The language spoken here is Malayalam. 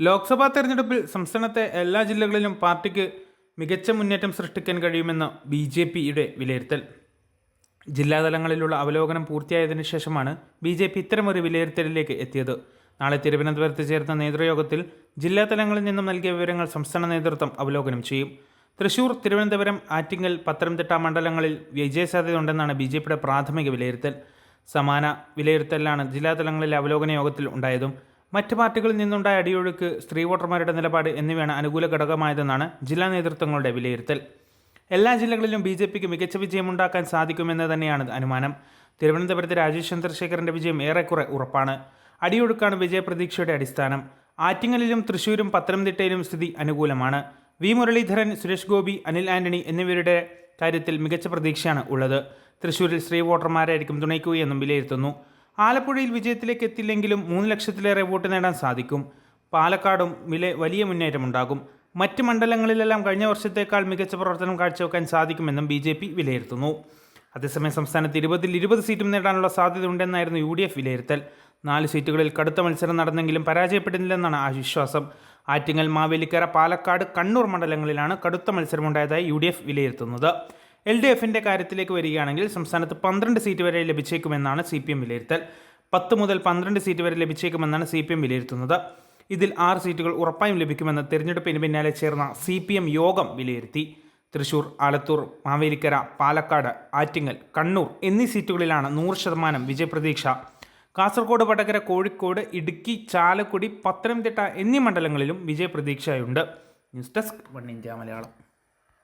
ലോക്സഭാ തെരഞ്ഞെടുപ്പിൽ സംസ്ഥാനത്തെ എല്ലാ ജില്ലകളിലും പാർട്ടിക്ക് മികച്ച മുന്നേറ്റം സൃഷ്ടിക്കാൻ കഴിയുമെന്ന് ബി ജെ പിയുടെ വിലയിരുത്തൽ. ജില്ലാതലങ്ങളിലുള്ള അവലോകനം പൂർത്തിയായതിനു ശേഷമാണ് ബി ജെ പി ഇത്തരമൊരു വിലയിരുത്തലിലേക്ക് എത്തിയത്. നാളെ തിരുവനന്തപുരത്ത് ചേർന്ന നേതൃയോഗത്തിൽ ജില്ലാതലങ്ങളിൽ നിന്നും നൽകിയ വിവരങ്ങൾ സംസ്ഥാന നേതൃത്വം അവലോകനം ചെയ്യും. തൃശൂർ തിരുവനന്തപുരം ആറ്റിങ്ങൽ പത്തനംതിട്ട മണ്ഡലങ്ങളിൽ വിജയസാധ്യതയുണ്ടെന്നാണ് ബി ജെ പിയുടെ പ്രാഥമിക വിലയിരുത്തൽ. സമാന വിലയിരുത്തലാണ് ജില്ലാതലങ്ങളിലെ അവലോകന യോഗത്തിൽ ഉണ്ടായതും മറ്റ് പാർട്ടികളിൽ നിന്നുണ്ടായ അടിയൊഴുക്ക് സ്ത്രീ വോട്ടർമാരുടെ നിലപാട് എന്നിവയാണ് അനുകൂല ഘടകമായതെന്നാണ് ജില്ലാ നേതൃത്വങ്ങളുടെ വിലയിരുത്തൽ. എല്ലാ ജില്ലകളിലും ബി ജെ പിക്ക് മികച്ച വിജയമുണ്ടാക്കാൻ സാധിക്കുമെന്ന് തന്നെയാണ് അനുമാനം. തിരുവനന്തപുരത്ത് രാജേഷ് ചന്ദ്രശേഖരന്റെ വിജയം ഏറെക്കുറെ ഉറപ്പാണ്. അടിയൊഴുക്കാണ് വിജയപ്രതീക്ഷയുടെ അടിസ്ഥാനം. ആറ്റിങ്ങലിലും തൃശൂരും പത്തനംതിട്ടയിലും സ്ഥിതി അനുകൂലമാണ്. വി മുരളീധരൻ സുരേഷ് ഗോപി അനിൽ ആന്റണി എന്നിവരുടെ കാര്യത്തിൽ മികച്ച പ്രതീക്ഷയാണ് ഉള്ളത്. തൃശൂരിൽ സ്ത്രീ വോട്ടർമാരായിരിക്കും തുണയ്ക്കുകയെന്നും വിലയിരുത്തുന്നു. ആലപ്പുഴയിൽ വിജയത്തിലേക്ക് എത്തില്ലെങ്കിലും മൂന്ന് ലക്ഷത്തിലേറെ വോട്ട് നേടാൻ സാധിക്കും. പാലക്കാടും വില വലിയ മുന്നേറ്റമുണ്ടാകും. മറ്റ് മണ്ഡലങ്ങളിലെല്ലാം കഴിഞ്ഞ വർഷത്തേക്കാൾ മികച്ച പ്രവർത്തനം കാഴ്ചവെക്കാൻ സാധിക്കുമെന്നും ബി ജെ പി വിലയിരുത്തുന്നു. അതേസമയം സംസ്ഥാനത്ത് ഇരുപതിൽ ഇരുപത് സീറ്റും നേടാനുള്ള സാധ്യതയുണ്ടെന്നായിരുന്നു യു ഡി എഫ് വിലയിരുത്തൽ. നാല് സീറ്റുകളിൽ കടുത്ത മത്സരം നടന്നെങ്കിലും പരാജയപ്പെടുന്നില്ലെന്നാണ് ആ വിശ്വാസം ആറ്റിങ്ങൽ മാവേലിക്കര പാലക്കാട് കണ്ണൂർ മണ്ഡലങ്ങളിലാണ് കടുത്ത മത്സരമുണ്ടായതായി യു ഡി എഫ് വിലയിരുത്തുന്നത്. എൽ ഡി എഫിന്റെ കാര്യത്തിലേക്ക് വരികയാണെങ്കിൽ സംസ്ഥാനത്ത് പന്ത്രണ്ട് സീറ്റ് വരെ ലഭിച്ചേക്കുമെന്നാണ് സി പി എം വിലയിരുത്തൽ. പത്ത് മുതൽ പന്ത്രണ്ട് സീറ്റ് വരെ ലഭിച്ചേക്കുമെന്നാണ് സി പി എം വിലയിരുത്തുന്നത്. ഇതിൽ ആറ് സീറ്റുകൾ ഉറപ്പായും ലഭിക്കുമെന്ന് തെരഞ്ഞെടുപ്പിന് പിന്നാലെ ചേർന്ന സി പി എം യോഗം വിലയിരുത്തി. തൃശൂർ ആലത്തൂർ മാവേലിക്കര പാലക്കാട് ആറ്റിങ്ങൽ കണ്ണൂർ എന്നീ സീറ്റുകളിലാണ് നൂറ് ശതമാനം വിജയപ്രതീക്ഷ. കാസർഗോഡ് വടകര കോഴിക്കോട് ഇടുക്കി ചാലക്കുടി പത്തനംതിട്ട എന്നീ മണ്ഡലങ്ങളിലും വിജയപ്രതീക്ഷയുണ്ട്. News desk one India Malayalam.